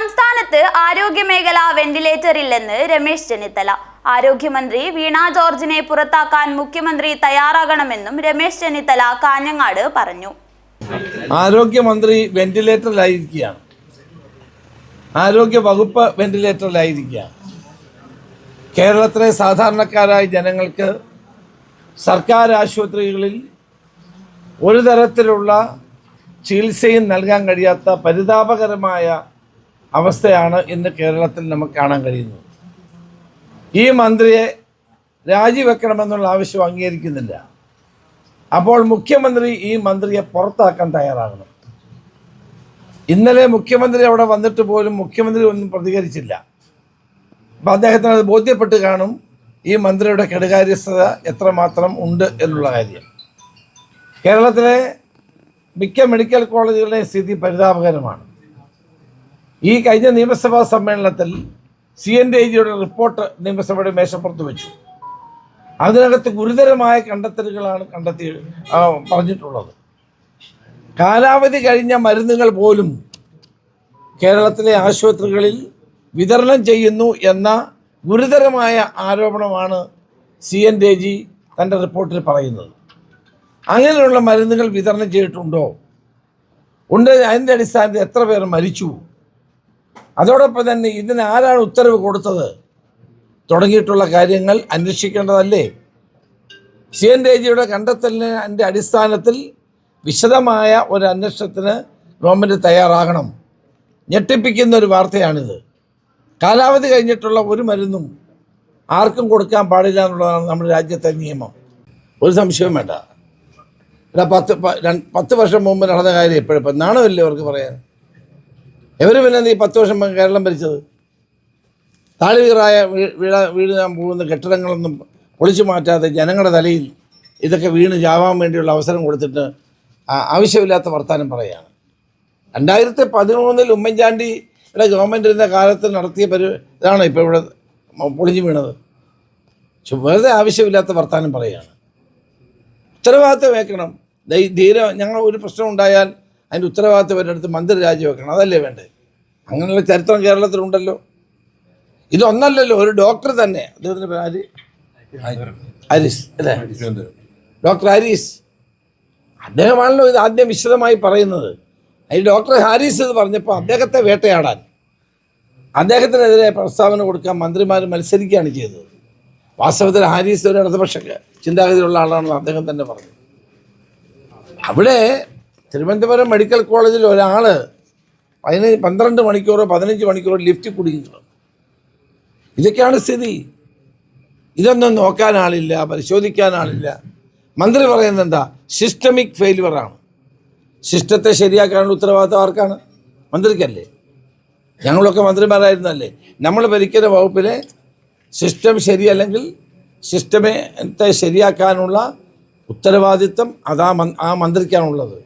സംസ്ഥാനത്ത് വെന്റിലേറ്റർ ഇല്ലെന്ന് രമേശ് ചെന്നിത്തല. ആരോഗ്യമന്ത്രി വീണ ജോർജിനെ പുറത്താക്കാൻ മുഖ്യമന്ത്രി തയ്യാറാകണമെന്നും രമേശ് ചെന്നിത്തല കാഞ്ഞങ്ങാട് പറഞ്ഞു. ആരോഗ്യമന്ത്രി വെന്റിലേറ്ററിലായിരിക്കുകയാണ് ആരോഗ്യ വകുപ്പ് വെന്റിലേറ്ററിലായിരിക്കുകയാണ് കേരളത്തിലെ സാധാരണക്കാരായ ജനങ്ങൾക്ക് സർക്കാർ ആശുപത്രികളിൽ ഒരു തരത്തിലുള്ള ചികിത്സയും നൽകാൻ കഴിയാത്ത പരിതാപകരമായ അവസ്ഥയാണ് ഇന്ന് കേരളത്തിൽ നമുക്ക് കാണാൻ കഴിയുന്നത്. ഈ മന്ത്രിയെ രാജിവെക്കണമെന്നുള്ള ആവശ്യം അംഗീകരിക്കുന്നില്ല. അപ്പോൾ മുഖ്യമന്ത്രി ഈ മന്ത്രിയെ പുറത്താക്കാൻ തയ്യാറാകണം. ഇന്നലെ മുഖ്യമന്ത്രി അവിടെ വന്നിട്ട് പോലും മുഖ്യമന്ത്രി ഒന്നും പ്രതികരിച്ചില്ല. അപ്പം അദ്ദേഹത്തിന് അത് ബോധ്യപ്പെട്ട് കാണും ഈ മന്ത്രിയുടെ കെടുകാര്യസ്ഥത എത്രമാത്രം ഉണ്ട് എന്നുള്ള കാര്യം. കേരളത്തിലെ മിക്ക മെഡിക്കൽ കോളേജുകളുടെയും സ്ഥിതി പരിതാപകരമാണ്. ഈ കഴിഞ്ഞ നിയമസഭാ സമ്മേളനത്തിൽ സി എൻ ഡി ജിയുടെ റിപ്പോർട്ട് നിയമസഭയുടെ മേശപ്പുറത്ത് വെച്ചു. അതിനകത്ത് ഗുരുതരമായ കണ്ടെത്തലുകളാണ് കണ്ടെത്തി പറഞ്ഞിട്ടുള്ളത്. കാലാവധി കഴിഞ്ഞ മരുന്നുകൾ പോലും കേരളത്തിലെ ആശുപത്രികളിൽ വിതരണം ചെയ്യുന്നു എന്ന ഗുരുതരമായ ആരോപണമാണ് സി എൻ ഡി ജി തന്റെ റിപ്പോർട്ടിൽ പറയുന്നത്. അങ്ങനെയുള്ള മരുന്നുകൾ വിതരണം ചെയ്തിട്ടുണ്ടോ? ഉണ്ട് അതിന്റെ അടിസ്ഥാനത്തിൽ എത്ര പേർ മരിച്ചു? അതോടൊപ്പം തന്നെ ഇതിന് ആരാണ് ഉത്തരവ് കൊടുത്തത്? തുടങ്ങിയിട്ടുള്ള കാര്യങ്ങൾ അന്വേഷിക്കേണ്ടതല്ലേ? സി എൻ രേജിയുടെ ജിയുടെ കണ്ടെത്തലിന്റെ അടിസ്ഥാനത്തിൽ വിശദമായ ഒരു അന്വേഷണത്തിന് ഗവൺമെന്റ് തയ്യാറാകണം. ഞെട്ടിപ്പിക്കുന്ന ഒരു വാർത്തയാണിത്. കാലാവധി കഴിഞ്ഞിട്ടുള്ള ഒരു മരുന്നും ആർക്കും കൊടുക്കാൻ പാടില്ല എന്നുള്ളതാണ് നമ്മുടെ രാജ്യത്തെ നിയമം. ഒരു സംശയവും വേണ്ട. ഇവിടെ പത്ത് പത്ത് വർഷം മുമ്പ് നടന്ന കാര്യം എപ്പോഴും ഇപ്പം നാണമില്ലേ അവർക്ക് പറയാൻ? ഇവർ പിന്നെ ഈ പത്ത് വർഷം കേരളം ഭരിച്ചത്? താഴ്വീറായ വീ- വീഴ വീഴാൻ പോകുന്ന കെട്ടിടങ്ങളൊന്നും പൊളിച്ചു മാറ്റാതെ ജനങ്ങളുടെ തലയിൽ ഇതൊക്കെ വീണ് ചാവാൻ വേണ്ടിയുള്ള അവസരം കൊടുത്തിട്ട് ആവശ്യമില്ലാത്ത വർത്തമാനം പറയുകയാണ്. രണ്ടായിരത്തി പതിമൂന്നിൽ ഉമ്മൻചാണ്ടിയുടെ ഗവൺമെന്റ് ഇരുന്ന കാലത്ത് നടത്തിയ പരി ഇതാണ് ഇപ്പോൾ ഇവിടെ പൊളിഞ്ഞു വീണത്? വെറുതെ ആവശ്യമില്ലാത്ത വർത്തമാനം പറയുകയാണ്. ഉത്തരവാദിത്തം വെക്കണം ദൈ- ധീര ഞങ്ങൾ ഒരു പ്രശ്നം ഉണ്ടായാൽ അതിന്റെ ഉത്തരവാദിത്തം അവരെടുത്ത് മന്ത്രി രാജിവെക്കണം അതല്ലേ വേണ്ടത്? അങ്ങനെയുള്ള ചരിത്രം കേരളത്തിലുണ്ടല്ലോ. ഇതൊന്നല്ലല്ലോ ഒരു ഡോക്ടർ തന്നെ. അദ്ദേഹത്തിന്റെ പേര്? ഹരീസ് അല്ലേ? ഡോക്ടർ ഹരീസ് അദ്ദേഹമാണല്ലോ ഇത് ആദ്യം വിശദമായി പറയുന്നത്. അതിൽ ഡോക്ടർ ഹാരിസ് ഇത് പറഞ്ഞപ്പോൾ അദ്ദേഹത്തെ വേട്ടയാടാൻ അദ്ദേഹത്തിനെതിരെ പ്രസ്താവന കൊടുക്കാൻ മന്ത്രിമാർ മത്സരിക്കുകയാണ് ചെയ്തത്. വാസ്തവത്തിൽ ഹാരിസ് ഒരു ഇടതുപക്ഷ ചിന്താഗതിയുള്ള ആളാണെന്ന് അദ്ദേഹം തന്നെ പറഞ്ഞു. അവിടെ തിരുവനന്തപുരം മെഡിക്കൽ കോളേജിൽ ഒരാൾ പതിനഞ്ച് പന്ത്രണ്ട് മണിക്കൂറോ പതിനഞ്ച് മണിക്കൂറോ ലിഫ്റ്റ് കുടുങ്ങിയിട്ടുള്ളത് ഇതൊക്കെയാണ് സ്ഥിതി. ഇതൊന്നും നോക്കാൻ ആളില്ല പരിശോധിക്കാൻ ആളില്ല. മന്ത്രി പറയുന്നത് എന്താ? സിസ്റ്റമിക് ഫെയിലുവറാണ് സിസ്റ്റത്തെ ശരിയാക്കാനുള്ള ഉത്തരവാദിത്തം ആർക്കാണ്? മന്ത്രിക്കല്ലേ? ഞങ്ങളൊക്കെ മന്ത്രിമാരായിരുന്നല്ലേ? നമ്മൾ ഭരിക്കുന്ന വകുപ്പിലെ സിസ്റ്റം ശരിയല്ലെങ്കിൽ സിസ്റ്റമത്തെ ശരിയാക്കാനുള്ള ഉത്തരവാദിത്തം അതാ ആ മന്ത്രിക്കാണുള്ളത്.